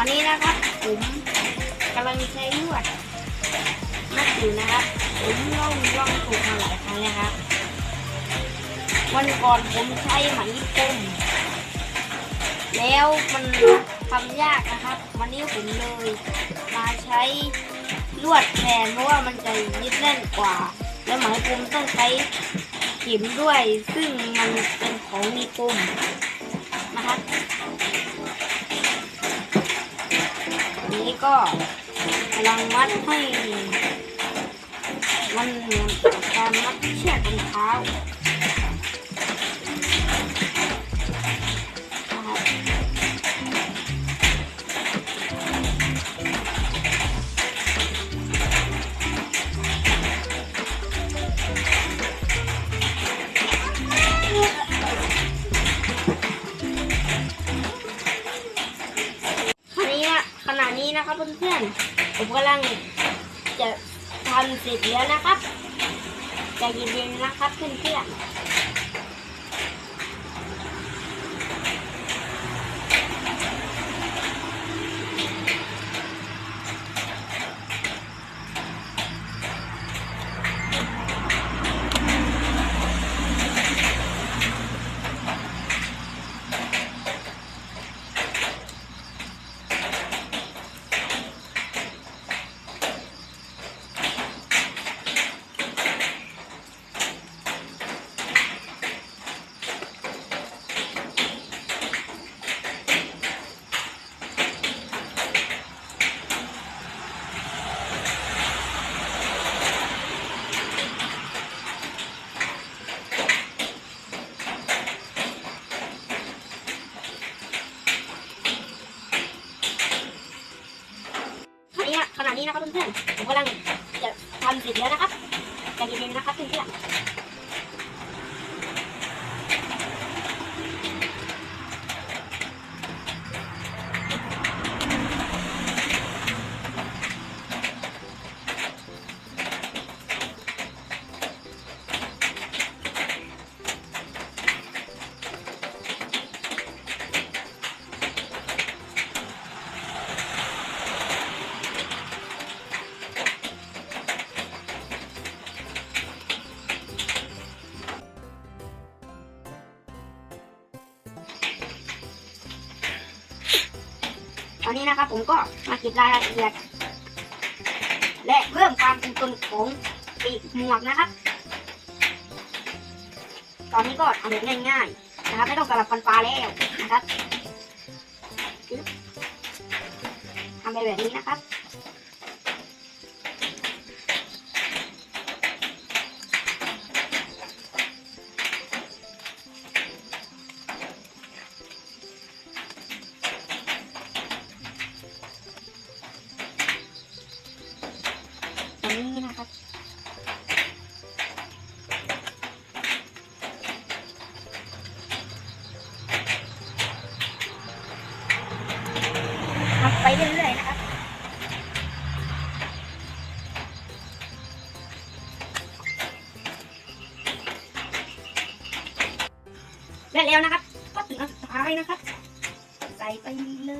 ตอนนี้นะครับผมกำลังใช้ลวดมัดอยู่นะครับ ผมล่องล่องถูกมาหลายครั้งแล้วครับ วันก่อนผมใช้ไหมพรมแล้วมันทำยากนะครับ วันนี้ผมเลยมาใช้ลวดแทนเพราะว่ามันจะยึดแน่นกว่า แล้วไหมพรมต้องใช้เข็มด้วย ซึ่งมันเป็นของมีคมนะครับ นี้ ก็กำลังมัดให้มันเหมือนกับการมัดเชือกรองเท้า เพื่อนๆ ผมกำลังจะทำเสร็จแล้วนะครับใจเย็นๆนะครับเพื่อนๆ ขณะ นี้ขณะนี้นะครับเพื่ อนๆผมกำลังจะทำเสร็จแล้วนะครับใจเย็นๆนะครับเพื่อนๆตอนนี้นะครับผมก็มาเก็บรายละเอียด และเพิ่มความเป็นตนของปีกหมวกนะครับ ตอนนี้ก็ทำแบบง่ายๆนะครับไม่ต้องสลับฟันปลาแล้วนะครับทำไปแบบนี้นะครับ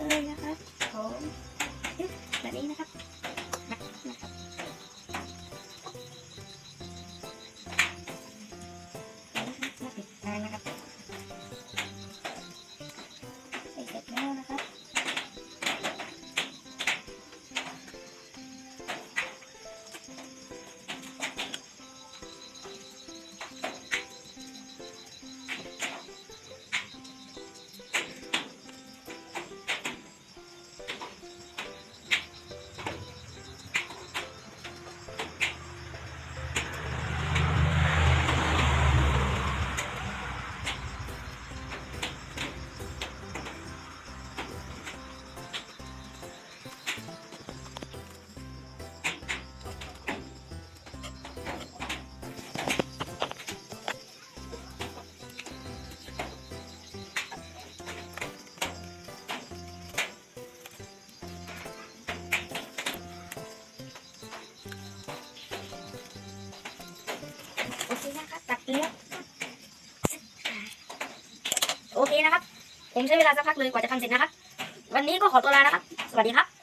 เลยนะครับผมแบบนี้นะครับนะครับ โอเคนะครับ ผมใช้เวลาสักพักเลยกว่าจะทำเสร็จนะครับ วันนี้ก็ขอตัวลานะครับ สวัสดีครับ